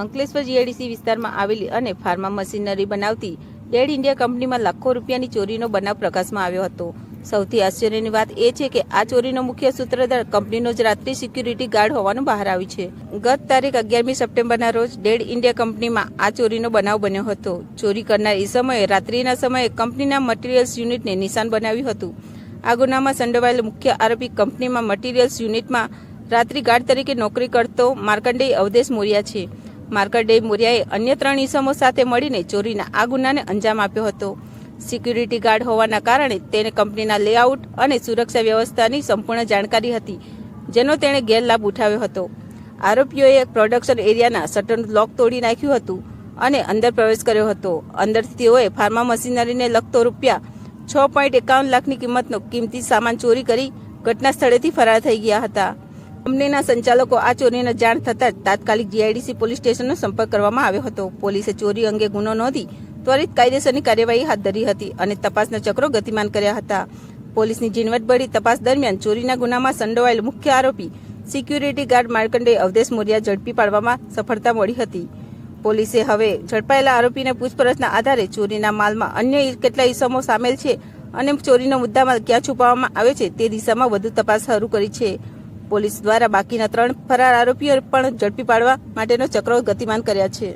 Ankleshwar GIDC વિસ્તારમાં આવેલી અને ફાર્મા મશીનરી બનાવતી ડેડ ઇન્ડિયા કંપનીમાં લાખો રૂપિયાની ચોરીનો બનાવ પ્રકાશમાં આવ્યો હતો. સૌથી આશ્ચર્યની વાત એ છે કે આ ચોરીનો મુખ્ય સૂત્રધાર કંપનીનો જ રાત્રિ સિક્યુરિટી ગાર્ડ હોવાનું બહાર આવ્યું છે. ગત તારીખ અગિયારમી સપ્ટેમ્બરના રોજ ડેડ ઇન્ડિયા કંપનીમાં આ ચોરીનો બનાવ બન્યો હતો. ચોરી કરનાર એ સમયે, રાત્રિના સમયે કંપનીના મટીરિયલ્સ યુનિટને નિશાન બનાવ્યું હતું. આ ગુનામાં સંડોવાયેલ મુખ્ય આરોપી કંપનીમાં મટીરિયલ્સ યુનિટમાં રાત્રિ ગાર્ડ તરીકે નોકરી કરતો માર્કંડેય અવદેશ મોર્યા છે. માર્કંડેય મોરિયાએ અન્ય ત્રણ ઇસમો સાથે મળીને ચોરીના આ ગુનાને અંજામ આપ્યો હતો. સિક્યુરિટી ગાર્ડ હોવાના કારણે તેને કંપનીના લેઆઉટ અને સુરક્ષા વ્યવસ્થાની સંપૂર્ણ જાણકારી હતી, જેનો તેણે ગેરલાભ ઉઠાવ્યો હતો. આરોપીઓએ પ્રોડક્શન એરિયાના શટરનું લોક તોડી નાખ્યું હતું અને અંદર પ્રવેશ કર્યો હતો. અંદરથી તેઓએ ફાર્મા મશીનરીને લગતો રૂપિયા છ પોઈન્ટ એકાવન લાખની કિંમતનો કિંમતી સામાન ચોરી કરી ઘટના સ્થળેથી ફરાર થઈ ગયા હતા. કંપનીના સંચાલકો આ ચોરીને જાણ થતાં જ તાત્કાલિક જીઆઈડીસી પોલીસ સ્ટેશનનો સંપર્ક કરવામાં આવ્યો હતો. પોલીસે ચોરી અંગે ગુનો નોંધી ત્વરિત કાયદેસરની કાર્યવાહી હાથ ધરી હતી અને તપાસના ચક્રો ગતિમાન કર્યા હતા. પોલીસની ઝીણવટભરી તપાસ દરમિયાન ચોરીના ગુનામાં સંડોવાયેલ મુખ્ય આરોપી સિક્યુરિટી ગાર્ડ માર્કંડે અવધેશ મોરિયા ઝડપી પાડવામાં સફળતા મળી હતી. પોલીસે હવે ઝડપાયેલા આરોપીને પૂછપરછના આધારે ચોરીના માલમાં અન્ય કેટલા ઇસમો સામેલ છે અને ચોરીનો મુદ્દામાં ક્યાં છુપાવવામાં આવ્યો છે તે દિશામાં વધુ તપાસ શરૂ કરી છે. પોલીસ દ્વારા બાકીના ત્રણ ફરાર આરોપીઓ પણ ઝડપી પાડવા માટેનો ચક્રો ગતિમાન કર્યા છે.